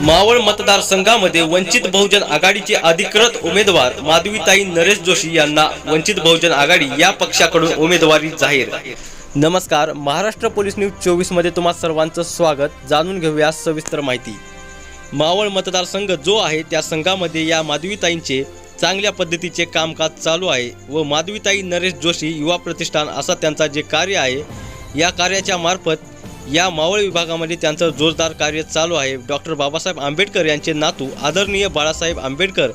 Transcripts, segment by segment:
मावळ मतदारसंघामध्ये वंचित बहुजन आघाडीचे अधिकृत उमेदवार माधवीताई नरेश जोशी यांना वंचित बहुजन आघाडी या पक्षाकडून उमेदवारी जाहीर. नमस्कार महाराष्ट्र पोलीस न्यूज चोवीसमध्ये तुम्हा सर्वांचं स्वागत. जाणून घेऊया सविस्तर माहिती. मावळ मतदारसंघ जो आहे त्या संघामध्ये या माधवीताईंचे चांगल्या पद्धतीचे कामकाज चालू आहे व माधवीताई नरेश जोशी युवा प्रतिष्ठान असा त्यांचा जे कार्य आहे या कार्याच्या मार्फत या मावळ विभागामध्ये त्यांचं जोरदार कार्य चालू आहे. डॉक्टर बाबासाहेब आंबेडकर यांचे नातू आदरणीय बाळासाहेब आंबेडकर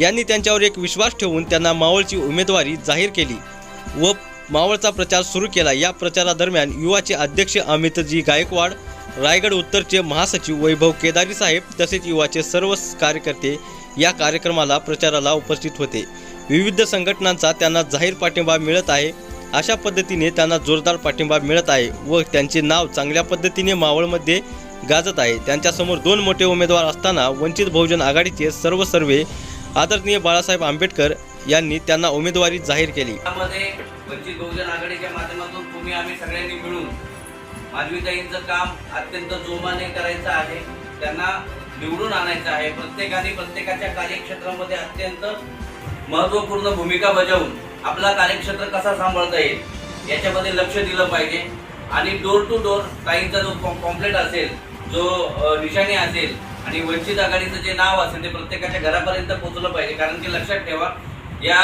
यांनी त्यांच्यावर एक विश्वास ठेवून त्यांना मावळची उमेदवारी जाहीर केली व मावळचा प्रचार सुरू केला. या प्रचारादरम्यान युवाचे अध्यक्ष अमितजी गायकवाड रायगड उत्तरचे महासचिव वैभव केदारी साहेब तसेच युवाचे सर्व कार्यकर्ते या कार्यक्रमाला प्रचाराला उपस्थित होते. विविध संघटनांचा त्यांना जाहीर पाठिंबा मिळत आहे. अशा पद्धतीने त्यांना जोरदार पाठिंबा मिळत आहे व त्यांचे नाव चांगल्या पद्धतीने मावळमध्ये गाजत आहे. त्यांच्यासमोर दोन मोठे उमेदवार असताना वंचित बहुजन आघाडीचे सर्व सर्वे आदरणीय बाळासाहेब आंबेडकर यांनी त्यांना उमेदवारी जाहीर केली. त्यामध्ये वंचित बहुजन आघाडीच्या माध्यमातून तुम्ही आम्ही सगळ्यांनी मिळून माधवीताईंचं काम अत्यंत जोमाने करायचं आहे. त्यांना निवडून आणायचं आहे. प्रत्येकाने प्रत्येकाच्या कार्यक्षेत्रामध्ये अत्यंत महत्त्वपूर्ण भूमिका बजावून आपला कार्यक्षेत्र कसा सांभाळता येईल याच्यामध्ये लक्ष दिलं पाहिजे. आणि डोर टू डोर ताईंचा जो कॉम्प्लेट असेल जो निशाणी असेल आणि वंचित आघाडीचं जे नाव असेल ते प्रत्येकाच्या घरापर्यंत पोहोचलं पाहिजे. कारण की लक्षात ठेवा या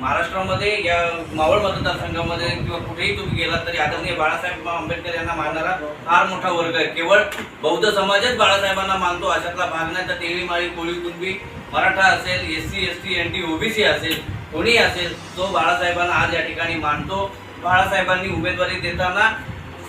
महाराष्ट्रामध्ये या मावळ मतदारसंघामध्ये किंवा कुठेही तुम्ही गेलात तरी आदरणीय बाळासाहेब आंबेडकर यांना मानणारा फार मोठा वर्ग आहे. केवळ बौद्ध समाजच बाळासाहेबांना मानतो अशातला भाग नाही. तर तेळी माळी कोळी कुणबी मराठा असेल S C S T N T OBC असेल कोणी असेल तो बाळासाहेबांना आज या ठिकाणी मानतो. बाळासाहेबांनी उमेदवारी देताना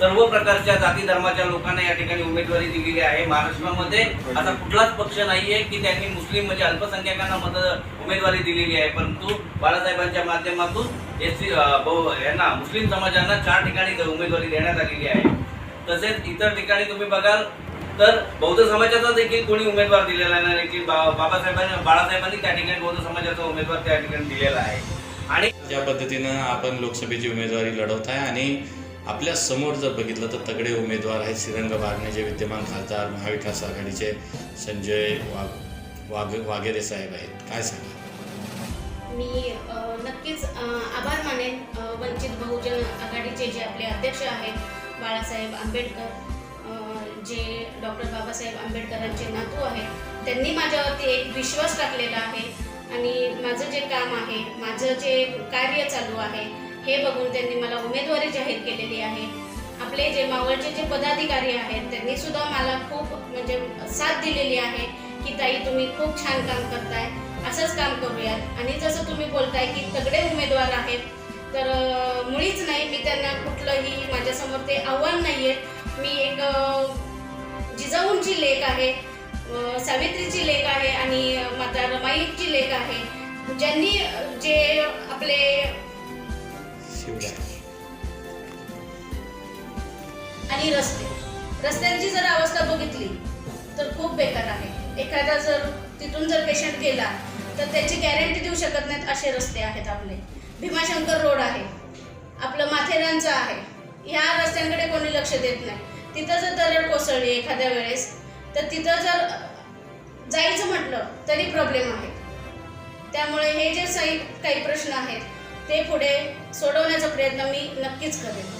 सर्व प्रकारच्या जाती धर्माच्या लोकांना या ठिकाणी उमेदवारी दिलेली आहे. महाराष्ट्रामध्ये असा कुठलाच पक्ष नाहीये की त्यांनी मुस्लिम म्हणजे अल्पसंख्याकांना मत उमेदवारी दिलेली आहे. परंतु बाळासाहेबांच्या माध्यमातून एस सी यांना मुस्लिम समाजांना चार ठिकाणी उमेदवारी देण्यात आलेली आहे. तसेच इतर ठिकाणी तुम्ही बघाल तर बौद्ध समाजाचा देखील कोणी उमेदवार दिलेला नाही. की बाबासाहेबांनी बाळासाहेबांनी त्या ठिकाणी बौद्ध समाजाचा उमेदवार त्या ठिकाणी दिलेला आहे. आणि ज्या पद्धतीनं आपण लोकसभेची उमेदवारी लढवत आहे आणि आपल्यासमोर जर बघितलं तर तगडे उमेदवार आहेत श्रीरंग बारणे विद्यमान खासदार महाविकास आघाडीचे संजय वाघ वाघ वाघेरे साहेब आहेत. काय सांगा मी नक्कीच आभार मानेन वंचित बहुजन आघाडीचे जे आपले अध्यक्ष आहेत बाळासाहेब आंबेडकर जे डॉक्टर बाबासाहेब आंबेडकरांचे नातू आहेत त्यांनी माझ्यावरती एक विश्वास टाकलेला आहे. आणि माझं जे काम आहे माझं जे कार्य चालू आहे हे बघून त्यांनी मला उमेदवारी जाहीर केलेली आहे. आपले जे मावळचे जे पदाधिकारी आहेत त्यांनी सुद्धा मला खूप म्हणजे साथ दिलेली आहे की ताई तुम्ही खूप छान काम करताय. असंच काम करूयात. आणि जसं तुम्ही बोलताय की तगडे उमेदवार आहेत तर मुळीच नाही मी त्यांना कुठलंही माझ्यासमोर ते आव्हान नाही आहे मी एक जिजाऊंची लेख आहे सावित्रीची लेख आहे आणि माता रमाईची लेख आहे. ज्यांनी जे आपले आणि रस्ते. रस्त्यांची जर अवस्था बघितली तर खूप बेकार आहे. एखादा जर तिथून जर पेशंट गेला तर त्याची गॅरंटी देऊ शकत नाहीत असे रस्ते आहेत आपले. भीमाशंकर रोड आहे. आपलं माथेरानचं आहे. ह्या रस्त्यांकडे कोणी लक्ष देत नाही. तिथं जर दरड कोसळली एखाद्या वेळेस तर तिथं जर जायचं म्हटलं तरी प्रॉब्लेम आहे. त्यामुळे हे जे काही काही प्रश्न आहेत ते पुढे सोडवण्याचा प्रयत्न मी नक्कीच करेन.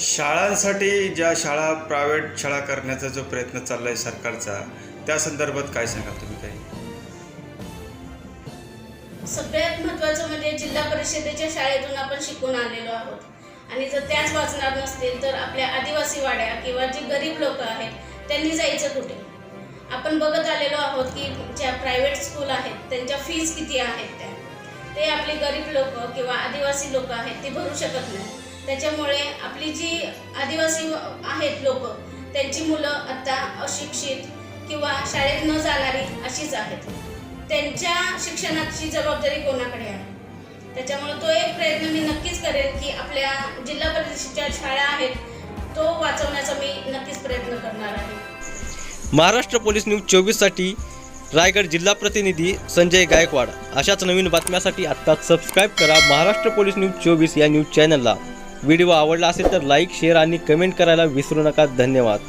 शाळांसाठी ज्या शाळा प्रायव्हेट शाळा करण्याचा जो प्रयत्न चालला आहे सरकारचा त्या संदर्भात काय सांगाल तुम्ही काही? सगळ्यात महत्त्वाचं म्हणजे जिल्हा परिषदेच्या शाळेतून आपण शिकून आलेलो आहोत. आणि जर त्याच वाचणार नसतील तर आपल्या आदिवासी वाड्या किंवा जी गरीब लोक आहेत त्यांनी जायचं कुठे? आपण बघत आलेलो आहोत की ज्या प्रायव्हेट स्कूल आहेत त्यांच्या फीज किती आहेत त्या? ते आपली गरीब लोक किंवा आदिवासी लोक आहेत ते भरू शकत नाही त्याच्यामुळे आपली जी आदिवासी आहेत लोक त्यांची मुलं आता अशिक्षित किंवा शाळेत न जाणारी अशीच आहेत. त्यांच्या शिक्षणाची जबाबदारी कोणाकडे आहे? त्याच्यामुळे तो एक प्रयत्न मी नक्कीच करेन की आपल्या जिल्हा परिषदेच्या शाळा आहेत तो वाचवण्याचा मी नक्कीच प्रयत्न करणार आहे. महाराष्ट्र पोलीस न्यूज चोवीससाठी रायगड जिल्हा प्रतिनिधी संजय गायकवाड. अशाच नवीन बातम्यासाठी आत्ताच सबस्क्राईब करा महाराष्ट्र पोलीस न्यूज चोवीस या न्यूज चॅनलला. व्हिडिओ आवडला असेल तर लाईक शेअर आणि कमेंट करायला विसरू नका. धन्यवाद.